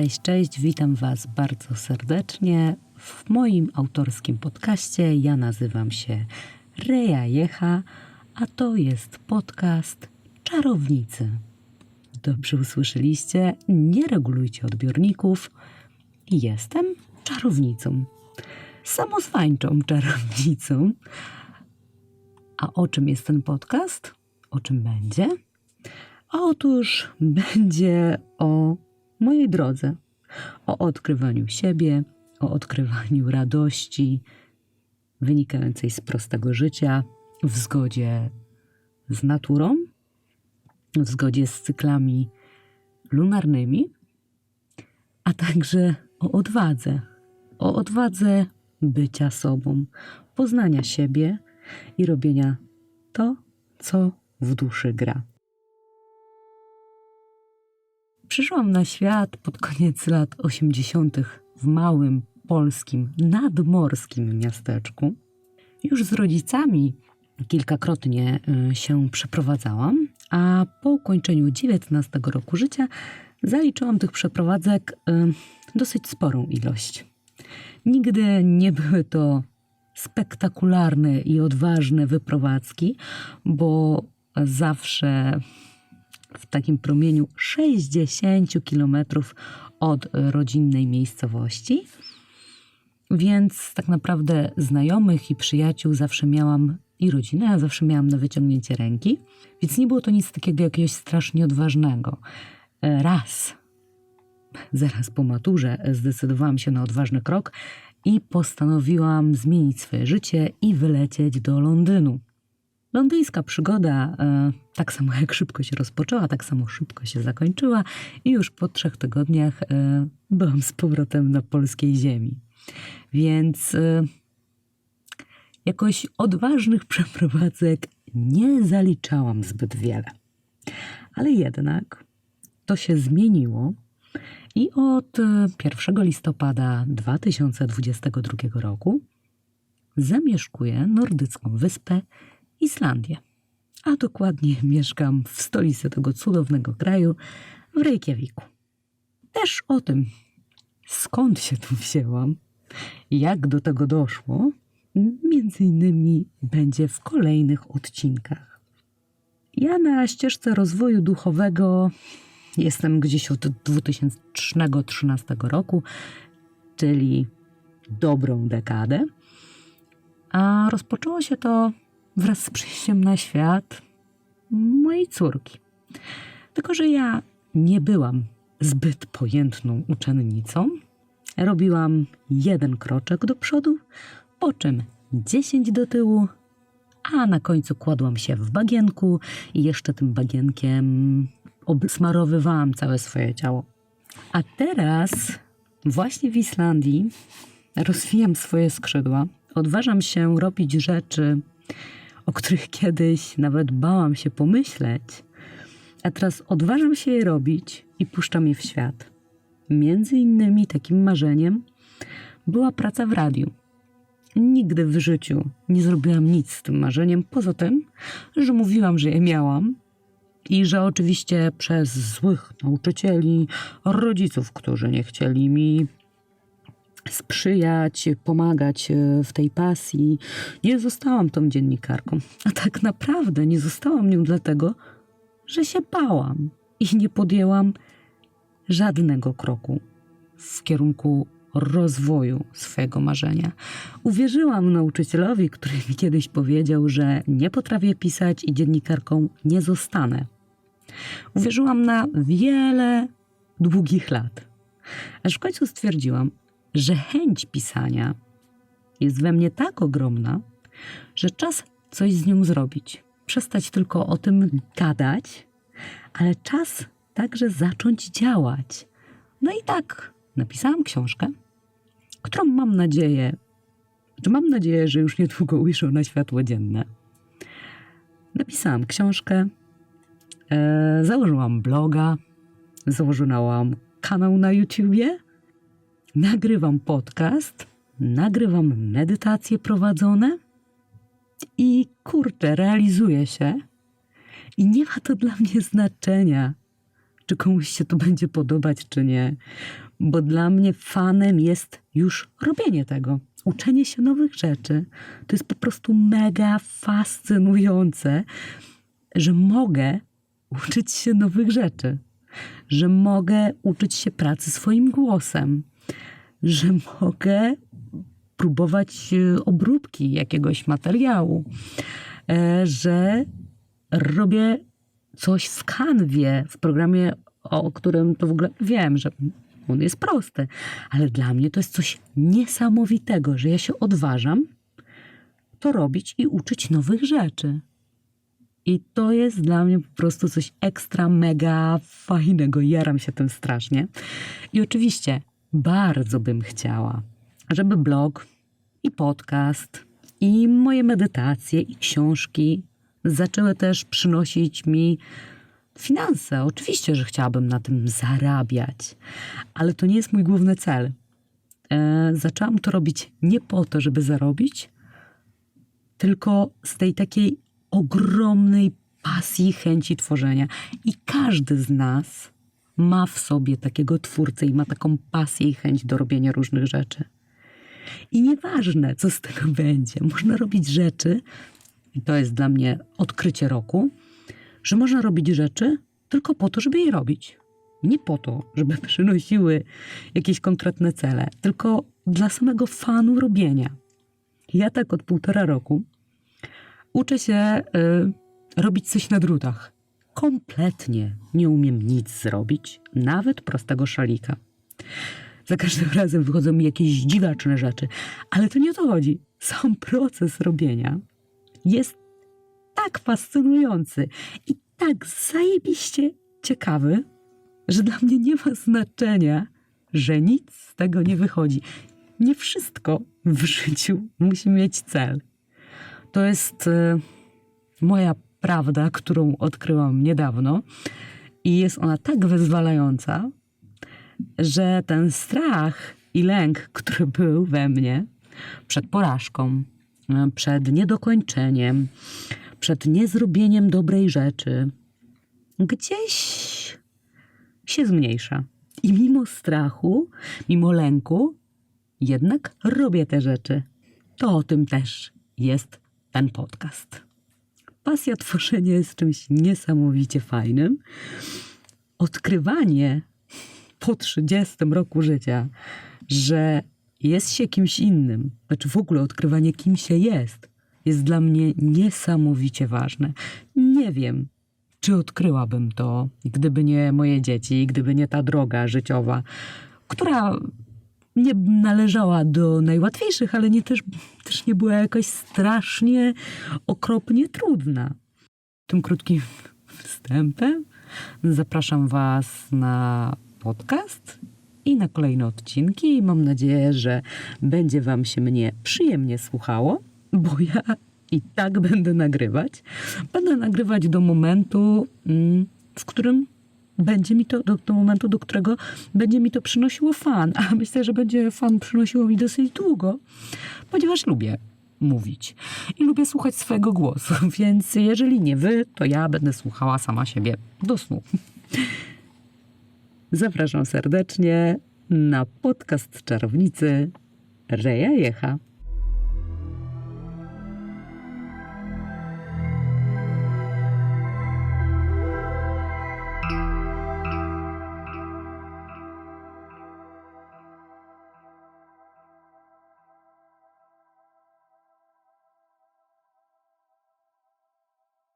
Cześć, cześć, witam Was bardzo serdecznie w moim autorskim podcaście. Ja nazywam się Reja Jecha, a to jest podcast Czarownicy. Dobrze usłyszeliście, nie regulujcie odbiorników. Jestem czarownicą, samozwańczą czarownicą. A o czym jest ten podcast? O czym będzie? Otóż będzie o mojej drodze, o odkrywaniu siebie, o odkrywaniu radości wynikającej z prostego życia w zgodzie z naturą, w zgodzie z cyklami lunarnymi, a także o odwadze, o odwadze bycia sobą, poznania siebie i robienia to, co w duszy gra. Przyszłam na świat pod koniec lat 80. w małym polskim, nadmorskim miasteczku. Już z rodzicami kilkakrotnie y, się przeprowadzałam, a po ukończeniu 19 roku życia zaliczyłam tych przeprowadzek y, dosyć sporą ilość. Nigdy nie były to spektakularne i odważne wyprowadzki, bo zawsze w takim promieniu 60 kilometrów od rodzinnej miejscowości. Więc tak naprawdę znajomych i przyjaciół zawsze miałam i rodzinę, ja zawsze miałam na wyciągnięcie ręki, więc nie było to nic takiego jakiegoś strasznie odważnego. Raz, zaraz po maturze, zdecydowałam się na odważny krok i postanowiłam zmienić swoje życie i wylecieć do Londynu. Londyńska przygoda e, tak samo jak szybko się rozpoczęła, tak samo szybko się zakończyła i już po trzech tygodniach e, byłam z powrotem na polskiej ziemi. Więc e, jakoś odważnych przeprowadzek nie zaliczałam zbyt wiele. Ale jednak to się zmieniło i od 1 listopada 2022 roku zamieszkuję nordycką wyspę Islandię. A dokładnie mieszkam w stolicy tego cudownego kraju, w Reykjaviku. Też o tym, skąd się tu wzięłam, jak do tego doszło, między innymi będzie w kolejnych odcinkach. Ja na ścieżce rozwoju duchowego jestem gdzieś od 2013 roku, czyli dobrą dekadę. A rozpoczęło się to wraz z przyjściem na świat mojej córki. Tylko, że ja nie byłam zbyt pojętną uczennicą. Robiłam jeden kroczek do przodu, po czym dziesięć do tyłu, a na końcu kładłam się w bagienku i jeszcze tym bagienkiem obsmarowywałam całe swoje ciało. A teraz, właśnie w Islandii, rozwijam swoje skrzydła, odważam się robić rzeczy, o których kiedyś nawet bałam się pomyśleć, a teraz odważam się je robić i puszczam je w świat. Między innymi takim marzeniem była praca w radiu. Nigdy w życiu nie zrobiłam nic z tym marzeniem, poza tym, że mówiłam, że je miałam i że oczywiście przez złych nauczycieli, rodziców, którzy nie chcieli mi sprzyjać, pomagać e, w tej pasji. Nie zostałam tą dziennikarką, a tak naprawdę nie zostałam nią dlatego, że się bałam i nie podjęłam żadnego kroku w kierunku rozwoju swojego marzenia. Uwierzyłam nauczycielowi, który mi kiedyś powiedział, że nie potrafię pisać i dziennikarką nie zostanę. Uwierzyłam na wiele długich lat. Aż w końcu stwierdziłam, że chęć pisania jest we mnie tak ogromna, że czas coś z nią zrobić. Przestać tylko o tym gadać, ale czas także zacząć działać. No i tak napisałam książkę, którą mam nadzieję, że mam nadzieję, że już niedługo ujrzą na światło dzienne. Napisałam książkę, e, założyłam bloga, założyłam kanał na YouTubie nagrywam podcast, nagrywam medytacje prowadzone i kurczę, realizuję się. I nie ma to dla mnie znaczenia, czy komuś się to będzie podobać, czy nie. Bo dla mnie fanem jest już robienie tego. Uczenie się nowych rzeczy. To jest po prostu mega fascynujące, że mogę uczyć się nowych rzeczy. Że mogę uczyć się pracy swoim głosem. Że mogę próbować e, obróbki jakiegoś materiału. E, Że robię coś w kanwie, w programie, o którym to w ogóle wiem, że on jest prosty, ale dla mnie to jest coś niesamowitego, że ja się odważam to robić i uczyć nowych rzeczy. I to jest dla mnie po prostu coś ekstra, mega fajnego. Jaram się tym strasznie. I oczywiście bardzo bym chciała, żeby blog i podcast, i moje medytacje, i książki zaczęły też przynosić mi finanse. Oczywiście, że chciałabym na tym zarabiać, ale to nie jest mój główny cel. E, zaczęłam to robić nie po to, żeby zarobić, tylko z tej takiej ogromnej pasji, chęci tworzenia. I każdy z nas ma w sobie takiego twórcę i ma taką pasję i chęć do robienia różnych rzeczy. I nieważne, co z tego będzie, można robić rzeczy, i to jest dla mnie odkrycie roku, że można robić rzeczy tylko po to, żeby je robić. Nie po to, żeby przynosiły jakieś konkretne cele, tylko dla samego fanu robienia. Ja tak od półtora roku uczę się y, robić coś na drutach. Kompletnie nie umiem nic zrobić, nawet prostego szalika. Za każdym razem wychodzą mi jakieś dziwaczne rzeczy, ale to nie o to chodzi. Sam proces robienia jest tak fascynujący i tak zajebiście ciekawy, że dla mnie nie ma znaczenia, że nic z tego nie wychodzi. Nie wszystko w życiu musi mieć cel. To jest e, moja prawda, którą odkryłam niedawno i jest ona tak wyzwalająca, że ten strach i lęk, który był we mnie przed porażką, przed niedokończeniem, przed niezrobieniem dobrej rzeczy, gdzieś się zmniejsza. I mimo strachu, mimo lęku, jednak robię te rzeczy. To o tym też jest ten podcast. Pasja tworzenia jest czymś niesamowicie fajnym. Odkrywanie po 30 roku życia, że jest się kimś innym, znaczy w ogóle odkrywanie, kim się jest, jest dla mnie niesamowicie ważne. Nie wiem, czy odkryłabym to, gdyby nie moje dzieci, gdyby nie ta droga życiowa, która nie należała do najłatwiejszych, ale nie też, też nie była jakoś strasznie, okropnie trudna. Tym krótkim wstępem zapraszam Was na podcast i na kolejne odcinki. Mam nadzieję, że będzie Wam się mnie przyjemnie słuchało, bo ja i tak będę nagrywać. Będę nagrywać do momentu, mm, w którym będzie mi to, do, do momentu, do którego będzie mi to przynosiło fan. A myślę, że będzie fan przynosiło mi dosyć długo, ponieważ lubię mówić i lubię słuchać swojego głosu, więc jeżeli nie wy, to ja będę słuchała sama siebie do snu. Zapraszam serdecznie na podcast Czarownicy Reja Jecha.